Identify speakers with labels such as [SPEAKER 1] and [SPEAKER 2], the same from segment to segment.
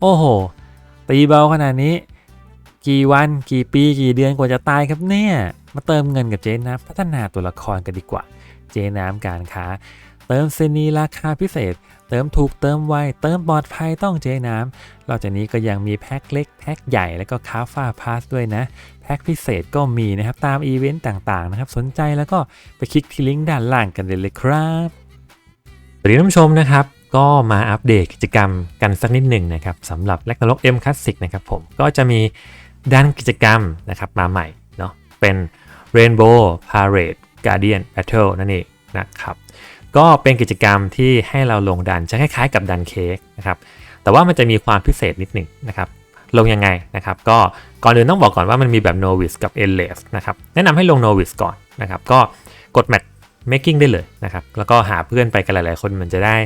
[SPEAKER 1] โอ้โห ตีเบาขนาดนี้ กี่วันกี่ปีกี่เดือนกว่าจะตายครับเนี่ย มาเติมเงินกับเจ๊น้ำพัฒนาตัวละครกันดีกว่า เจ๊น้ำการค้า เติมเซนีราคาพิเศษ เติมถูกเติมไวเติมปลอดภัยต้องเจ๊น้ำนอกจากนี้ก็ยังมีแพ็คเล็กแพ็คใหญ่แล้วก็คาฟ้าพาสด้วยนะแพ็คพิเศษก็มีนะครับตามอีเวนต์ต่างๆนะครับสนใจแล้วก็ไปคลิกที่ลิงก์ด้านล่างกันเลยเลยครับสวัสดีท่านผู้ชมนะครับ ก็มาอัปเดตกิจกรรมกันสักนิดหนึ่งนะครับสำหรับ r a g n a r o k M Classic นะครับผมก็จะมีด้านกิจกรรมนะครับมาใหม่เนาะเป็น Rainbow Parade Guardian Battle นั่นเองนะครับก็เป็นกิจกรรมที่ให้เราลงดันจะคล้ายๆกับดันเค้กนะครับแต่ว่ามันจะมีความพิเศษนิดหนึ่งนะครับลงยังไงนะครับก็ก่อนอื่นต้องบอกก่อนว่ามันมีแบบ novice กับ endless นะครับแนะนำให้ลง novice ก่อนนะครับก็กด match making ได้เลยนะครับแล้วก็หาเพื่อนไปกันหลายๆคนมันจะได้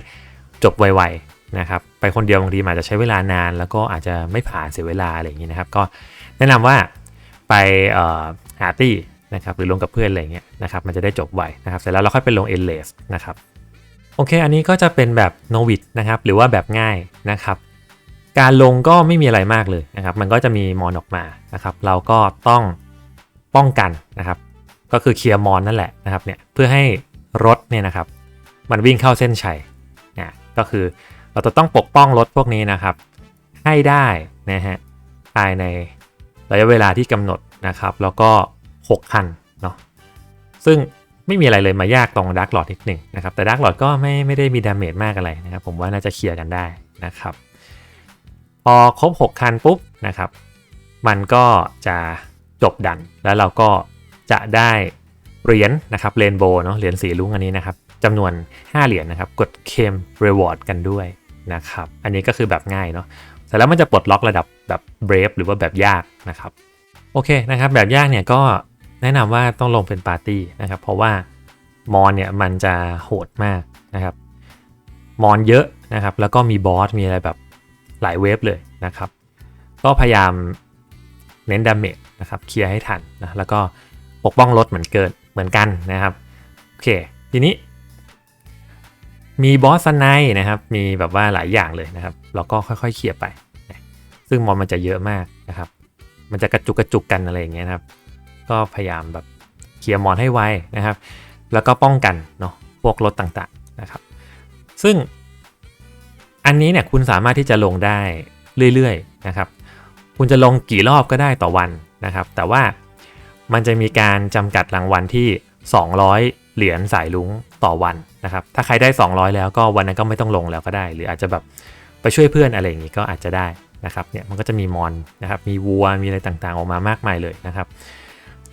[SPEAKER 1] จบไวๆนะครับไปคนเดียวบางทีอาจจะใช้เวลานาน แล้วก็อาจจะไม่ผ่านเสียเวลาอะไรอย่างนี้นะครับ ก็แนะนำว่าไปอ่อหาตี้นะครับหรือลงกับเพื่อนอะไรเงี้ยนะครับมันจะได้จบไวนะครับเสร็จแล้วเราค่อยไปลง endless นะครับโอเค อันนี้ก็จะเป็นแบบ n o v i c นะครับหรือว่าแบบง่ายนะครับ การลงก็ไม่มีอะไรมากเลยนะครับมันก็จะมีมอนออกมานะครับเราก็ต้องป้องกันนะครับ ก็คือเคลียร์มอนนั่นแหละนะครับเนี่ยเพื่อให้รถเนี่ยนะครับมันวิ่งเข้าเส้นชัย ก็คือเราจะต้องปกป้องรถพวกนี้นะครับ ให้ได้นะฮะภายในระยะเวลาที่กำหนดนะครับ แล้วก็ 6 คันเนาะซึ่งไม่มีอะไรเลยมายากตรงดักหลอดนิดหนึ่งนะครับ แต่ดักหลอดก็ไม่ไม่ได้มีดาเมจมากอะไรนะครับ ผมว่าน่าจะเคลียร์กันได้นะครับ พอครบ 6 คันปุ๊บนะครับ มันก็จะจบดัน แล้วเราก็จะได้เหรียญนะครับเรนโบว์เนาะเหรียญสีลุ้งอันนี้นะครับ จำนวน 5 เหรียญนะครับ กดเคมรีวอร์ดกันด้วยนะครับ อันนี้ก็คือแบบง่ายเนาะเสร็จแล้วมันจะปลดล็อกระดับแบบเบรฟหรือว่าแบบยากนะครับ โอเคนะครับ แบบยากเนี่ยก็แนะนำว่าต้องลงเป็นปาร์ตี้นะครับ เพราะว่ามอนเนี่ยมันจะโหดมากนะครับ มอนเยอะนะครับ แล้วก็มีบอส มีอะไรแบบหลายเวฟเลยนะครับ ก็พยายามเน้นดาเมจนะครับ เคลียร์ให้ทันนะ แล้วก็ปกป้องรถเหมือนเกินเหมือนกันนะครับ โอเค ทีนี้ มีบอสสไนนะครับ มีแบบว่าหลายอย่างเลยนะครับเราก็ค่อยๆเคลียร์ไป ซึ่งมอนมันจะเยอะมากนะครับ มันจะกระจุกกระจุกกันอะไรอย่างเงี้ยนะครับ ก็พยายามแบบเคลียร์มอนให้ไวนะครับ แล้วก็ป้องกันเนาะพวกรถต่างๆนะครับ ซึ่งอันนี้เนี่ยคุณสามารถที่จะลงได้เรื่อยๆนะครับ คุณจะลงกี่รอบก็ได้ต่อวันนะครับ แต่ว่ามันจะมีการจำกัดรางวัลที่ 200 เหรียญสายลุงต่อวันนะครับ ถ้าใครได้ 200 แล้วก็วันนั้นก็ไม่ต้องลงแล้วก็ได้ หรืออาจจะแบบไปช่วยเพื่อนอะไรอย่างงี้ก็อาจจะได้นะครับเนี่ยมันก็จะมีมอนนะครับมีวัวมีอะไรต่างๆ ออกมามากมายเลยนะครับ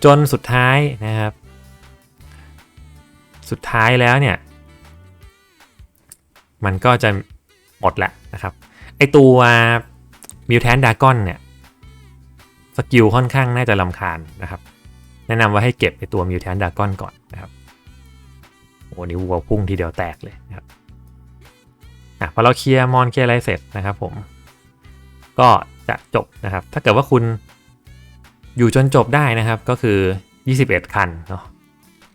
[SPEAKER 1] จนสุดท้ายนะครับ สุดท้ายแล้วเนี่ย มันก็จะหมดแหละนะครับไอตัวมิวแทนดากอนเนี่ยสกิลค่อนข้างน่าจะลำคาญนะครับ แนะนำว่าให้เก็บไอตัวมิวแทนดากอนก่อนนะครับ โอ้นี่วัวพุ่งทีเดียวแตกเลยนะครับอะพอเราเคลียร์มอนเคลียร์อะไรเสร็จนะครับผม ก็จะจบนะครับ ถ้าเกิดว่าคุณอยู่จนจบได้นะครับก็คือ 21 คันเนาะ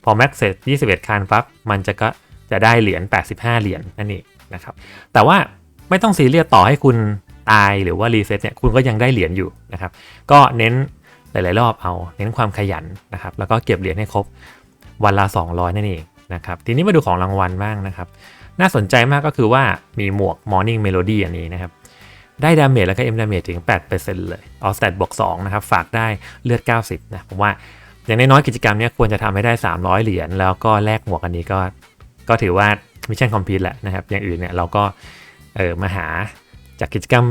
[SPEAKER 1] พอแม็กเสร็จ 21 คันปั๊บมันจะก็จะได้เหรียญ 85 เหรียญนั่นเองนะครับ แต่ว่าไม่ต้องซีเรียสต่อให้คุณตายหรือว่ารีเซ็ตเนี่ยคุณก็ยังได้เหรียญอยู่นะครับ ก็เน้นหลาย ๆ รอบเอา เน้นความขยันนะครับ แล้วก็เก็บเหรียญให้ครบวันละ 200 นั่นเอง นะครับทีนี้มาดูของรางวัลบ้างนะครับน่าสนใจมากก็คือว่ามีหมวก Morning Melody อันนี้นะครับได้ดาเมจแล้วก็เอ็มดาเมจถึง 8%เลยออสแตทบวก2นะครับฝากได้เลือด 90นะผมว่าอย่างน้อยๆกิจกรรมนี้ควรจะทำให้ได้ 300 เหรียญแล้วก็แลกหมวกอันนี้ก็ ก็ถือว่ามิชชั่นคอมพลีทแหละนะครับ อย่างอื่นเนี่ยเราก็เออมาหาจากกิจกรรม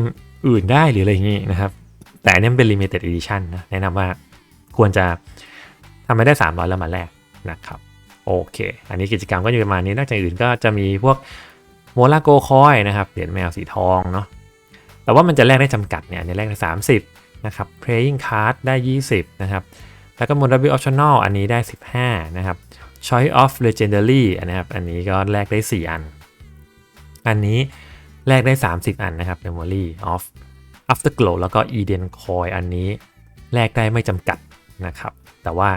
[SPEAKER 1] อื่นได้หรืออะไรอย่างงี้นะครับ แต่นนี้เป็น limited edition นะแนะนำว่าควรจะทำให้ได้ 300 แล้วมาแลกนะครับ โอเค อันนี้กิจกรรมก็อยู่ประมาณนี้ นอกจากอื่นก็จะมีพวกโมลาโกคอยนะครับเหรียญแมวสีทองเนาะ แต่ว่ามันจะแลกได้จำกัดเนี่ยในแลกได้30 นะครับ playing card ได้ 20 นะครับ แล้วก็ m o d a b l e optional อันนี้ได้ 15 นะครับ choice of legendary นะครับ อันนี้ก็แลกได้ 4 อัน อันนี้แลกได้ 30 อันนะครับ memory of afterglow แล้วก็ eden coin อันนี้แลกได้ไม่จำกัดนะครับ แต่ว่า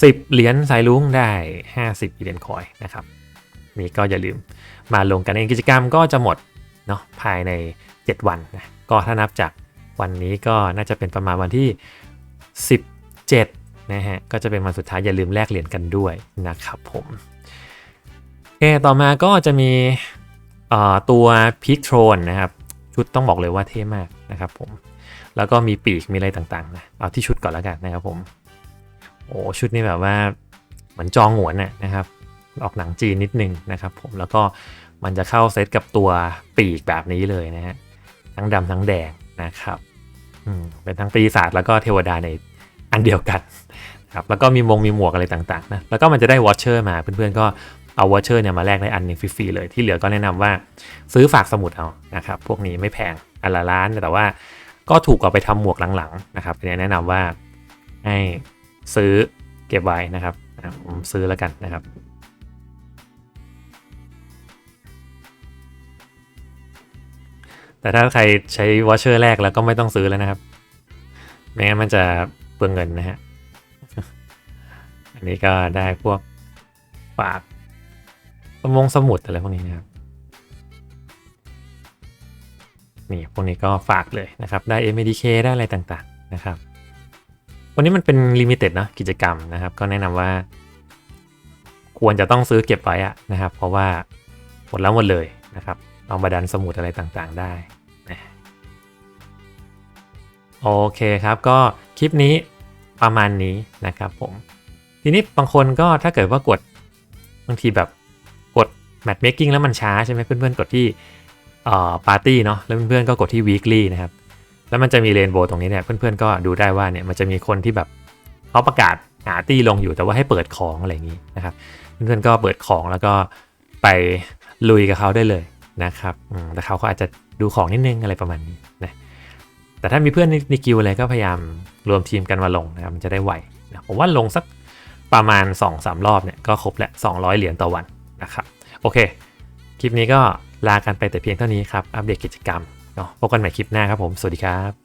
[SPEAKER 1] 10 เหรียญสายลุงได้ 50 eden coin นะครับนี่ก็อย่าลืมมาลงกันเองกิจกรรมก็จะหมดเนาะภายใน
[SPEAKER 2] 7 วันนะก็ถ้านับจากวันนี้ก็น่าจะเป็นประมาณวันที่ 17นะฮะก็จะเป็นวันสุดท้ายอย่าลืมแลกเหรียญกันด้วยนะครับผมโอเคต่อมาก็จะมีเอ่อตัวพิกโทรนนะครับชุดต้องบอกเลยว่าเท่มากนะครับผมแล้วก็มีปีกมีอะไรต่างๆนะเอาที่ชุดก่อนแล้วกันนะครับผม อ้ชุดนี้แบบว่าเหมือนจองหวนน่ะนะครับ ออกหนังจีนนิดนึงนะครับผมแล้วก็มันจะเข้าเซตกับตัวปีกแบบนี้เลยนะฮะทั้งดำทั้งแดงนะครับอืมเป็นทั้งปีศาจแล้วก็เทวดาในอันเดียวกันครับแล้วก็มีมงมีหมวกอะไรต่างๆนะแล้วก็มันจะได้วอชเชอร์มาเพื่อนๆก็เอาวอชเชอร์เนี่ยมาแลกได้อันหนึ่งฟรีๆเลยที่เหลือก็แนะนำว่าซื้อฝากสมุดเอานะครับพวกนี้ไม่แพงอันละล้านแต่ว่าก็ถูกกว่าไปทำหมวกหลังๆนะครับอันนี้แนะนำว่าให้ ซื้อเก็บไว้นะครับผมซื้อแล้วกันนะครับแต่ถ้าใครใช้วอชเชอร์แรกแล้วก็ไม่ต้องซื้อแล้วนะครับ ไม่งั้นมันจะเปลืองเงินนะฮะ อันนี้ก็ได้พวกฝากสมงสมุดอะไรพวกนี้นะครับ นี่พวกนี้ก็ฝากเลยนะครับ ได้ MDK ได้อะไรต่างๆนะครับ วันนี้มันเป็นลิมิเต็ดนะกิจกรรมนะครับ ก็แนะนำว่า ควรจะต้องซื้อเก็บไว้อะนะครับ เพราะว่าหมดแล้วหมดเลยนะครับเอามาดันสมุดอะไรต่างๆได้นะโอเคครับก็คลิปนี้ประมาณนี้นะครับผมทีนี้บางคนก็ถ้าเกิดว่ากดบางทีแบบกด matchmaking แล้วมันช้าใช่ไหมเพื่อนๆ กดที่เอ่อ party เนาะแล้วเพื่อนๆก็กดที่ weekly นะครับ แล้วมันจะมีเรนโบว์ตรงนี้เนี่ยเพื่อนๆก็ดูได้ว่าเนี่ยมันจะมีคนที่แบบเขาประกาศหาตี้ลงอยู่แต่ว่าให้เปิดของอะไรอย่างนี้นะครับเพื่อนๆก็เปิดของแล้วก็ไปลุยกับเขาได้เลยนะครับแต่เขาก็อาจจะดูของนิดนึงอะไรประมาณนี้นะแต่ถ้ามีเพื่อนในในกิวอะไรก็พยายามรวมทีมกันมาลงนะครับมันจะได้ไวนะผมว่าลงสักประมาณ 2-3 รอบเนี่ยก็ครบแหละ 200 เหรียญต่อวันนะครับโอเค คลิปนี้ก็ลากันไปแต่เพียงเท่านี้ครับ อัปเดตกิจกรรม เนาะพบกันใหม่คลิปหน้าครับผม สวัสดีครับ